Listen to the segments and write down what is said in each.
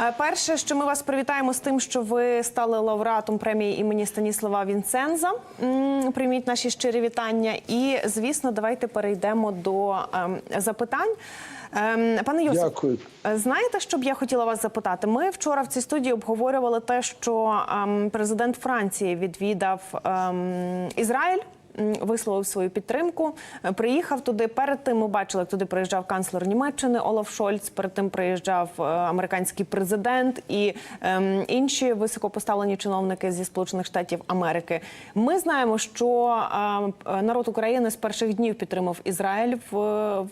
Е, Перше, що ми вас привітаємо з тим, що ви стали лауреатом премії імені Станіслава Вінценза. Прийміть наші щирі вітання. І, звісно, давайте перейдемо до ем, запитань. Ем, Пане Йосип, Дякую. е, знаєте, що б я хотіла вас запитати? Ми вчора в цій студії обговорювали те, що ем, президент Франції відвідав Ізраїль. Висловив свою підтримку, е, приїхав туди. Перед тим ми бачили, як туди приїжджав канцлер Німеччини Олаф Шольц. Перед тим приїжджав е, американський президент і ем, інші високопоставлені чиновники зі Сполучених Штатів Америки. Ми знаємо, що е, народ України з перших днів підтримав Ізраїль в,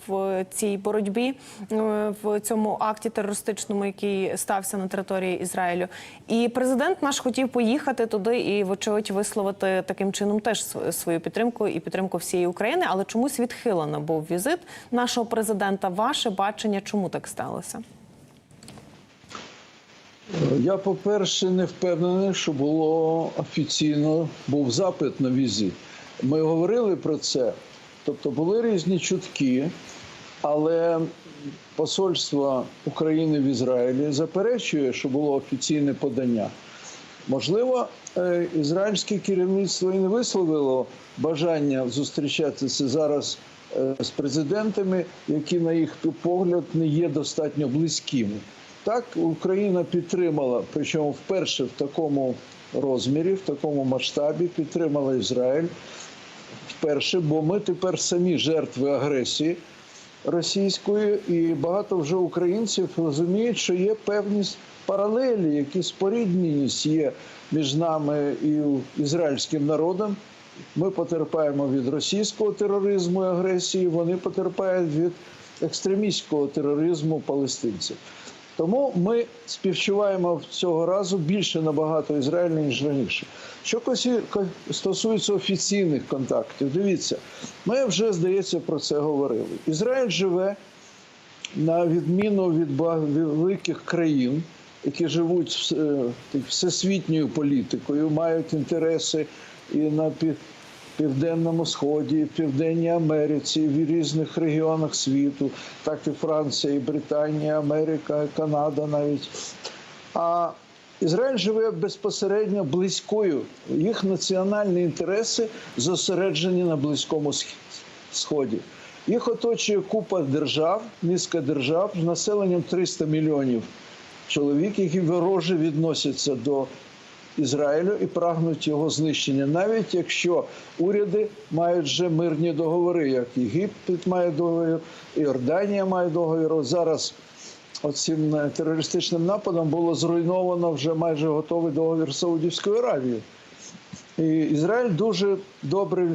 в цій боротьбі е, в цьому акті терористичному, який стався на території Ізраїлю. І президент наш хотів поїхати туди і, вочевидь, висловити таким чином теж свою підтримку і підтримку всієї України. Але чомусь відхилено був візит нашого президента. Ваше бачення, чому так сталося? Я, по-перше, не впевнений, що було офіційно був запит на візит. Ми говорили про це. Тобто були різні чутки, але посольство України в Ізраїлі заперечує, що було офіційне подання. Можливо, е, ізраїльське керівництво і не висловило бажання зустрічатися зараз е, з президентами, які, на їх погляд, не є достатньо близькими. Так, Україна підтримала, причому вперше в такому розмірі, в такому масштабі підтримала Ізраїль. Вперше, бо ми тепер самі жертви агресії російської, і багато вже українців розуміють, що є певні паралелі, які спорідненість є між нами і ізраїльським народом. Ми потерпаємо від російського тероризму і агресії, вони потерпають від екстремістського тероризму палестинців. Тому ми співчуваємо цього разу більше набагато Ізраїлю, ніж раніше. Що стосується офіційних контактів, дивіться, ми вже здається про це говорили. Ізраїль живе на відміну від великих країн, які живуть е, всесвітньою політикою, мають інтереси і на Південному Сході, в Південній Америці, в різних регіонах світу, так і Франція, і Британія, Америка, Канада навіть. А Ізраїль живе безпосередньо близькою. Їх національні інтереси зосереджені на Близькому Сході. Їх оточує купа держав, низка держав з населенням 300 мільйонів чоловік, які вороже відносяться до Ізраїлю і прагнуть його знищення, навіть якщо уряди мають вже мирні договори, як Єгипет має договір, Іорданія має договір. Зараз оцим е, терористичним нападом було зруйновано вже майже готовий договір з Саудівською Аравією. І Ізраїль дуже добре,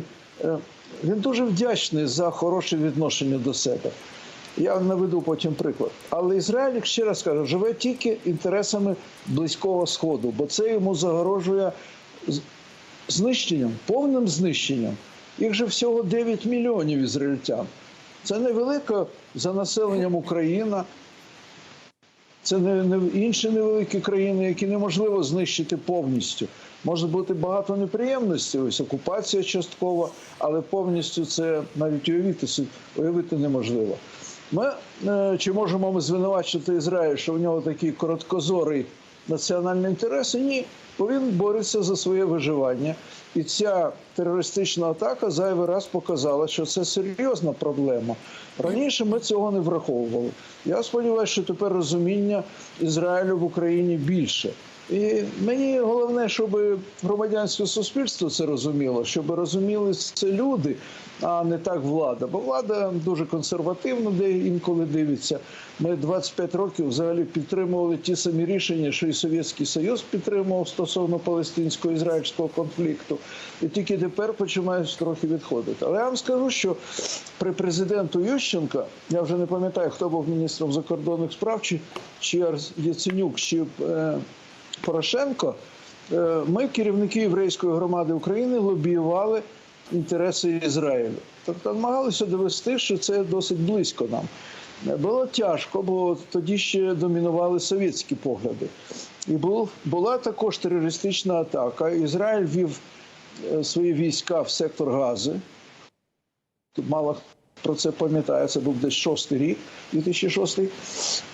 він дуже вдячний за хороше відношення до себе. Я наведу потім приклад. Але Ізраїль, ще раз кажу, живе тільки інтересами Близького Сходу, бо це йому загрожує знищенням, повним знищенням. Їх же всього 9 мільйонів ізраїльтян. Це невелика за населенням Україна. Це не, не інші невеликі країни, які неможливо знищити повністю. Може бути багато неприємностей, ось окупація часткова, але повністю це навіть уявити, уявити неможливо. Ми е, чи можемо ми звинувачити Ізраїль, що в нього такий короткозорий національний інтерес? Ні, бо він бореться за своє виживання. І ця терористична атака зайвий раз показала, що це серйозна проблема. Раніше ми цього не враховували. Я сподіваюся, що тепер розуміння Ізраїлю в Україні більше. І мені головне, щоб громадянське суспільство це розуміло, щоб розуміли це люди, а не так влада. Бо влада дуже консервативно де інколи дивиться. Ми 25 років взагалі підтримували ті самі рішення, що і Совєтський Союз підтримував стосовно палестинсько-ізраїльського конфлікту. І тільки тепер починають трохи відходити. Але я вам скажу, що при президенту Ющенка, я вже не пам'ятаю, хто був міністром закордонних справ, чи, чи Яценюк, чи е, Порошенко, е, ми, керівники єврейської громади України, лобіювали інтереси Ізраїлю. Тобто намагалися довести, що це досить близько нам. Було тяжко, бо тоді ще домінували совєтські погляди. І був, була також терористична атака. Ізраїль вів е, свої війська в сектор Гази. Тут мало про це пам'ятаю. Це був десь шостий рік, 2006.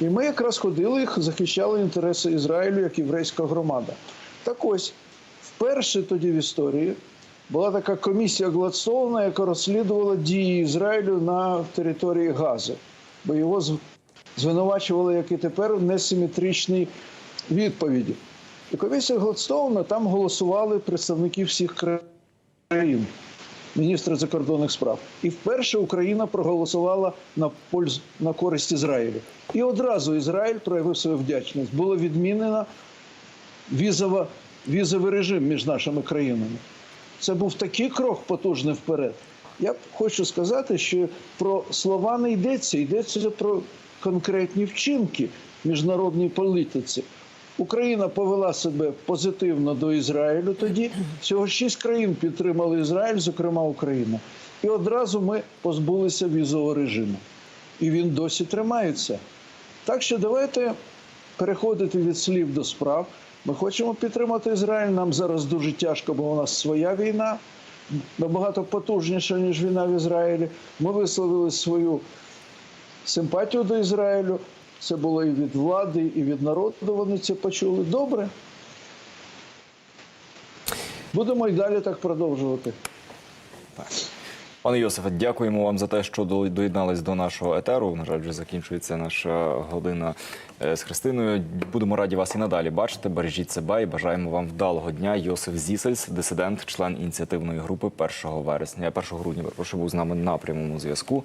І ми якраз ходили їх, захищали інтереси Ізраїлю як єврейська громада. Так ось, вперше тоді в історії була така комісія Гладстоуна, яка розслідувала дії Ізраїлю на території Гази, бо його звинувачували, як і тепер, в несиметричній відповіді. І комісія Гладстоуна там голосували представники всіх країн, міністри закордонних справ. І вперше Україна проголосувала на пользу на користь Ізраїлю. І одразу Ізраїль проявив свою вдячність. Було відмінено візово, візовий режим між нашими країнами. Це був такий крок потужний вперед. Я хочу сказати, що про слова не йдеться, йдеться про конкретні вчинки міжнародній політиці. Україна повела себе позитивно до Ізраїлю тоді. Всього шість країн підтримали Ізраїль, зокрема Україна. І одразу ми позбулися візового режиму. І він досі тримається. Так що давайте переходити від слів до справ. Ми хочемо підтримати Ізраїль. Нам зараз дуже тяжко, бо у нас своя війна набагато потужніша, ніж війна в Ізраїлі. Ми висловили свою симпатію до Ізраїлю. Це було і від влади, і від народу. Вони це почули. Добре. Будемо і далі так продовжувати. Пане Йосифе, дякуємо вам за те, що до- доєднались до нашого етеру. На жаль, вже закінчується наша година е, з Христиною. Будемо раді вас і надалі бачити. Бережіть себе і бажаємо вам вдалого дня. Йосиф Зісельс, дисидент, член ініціативної групи 1 вересня, 1 грудня. Прошу був з нами на прямому зв'язку.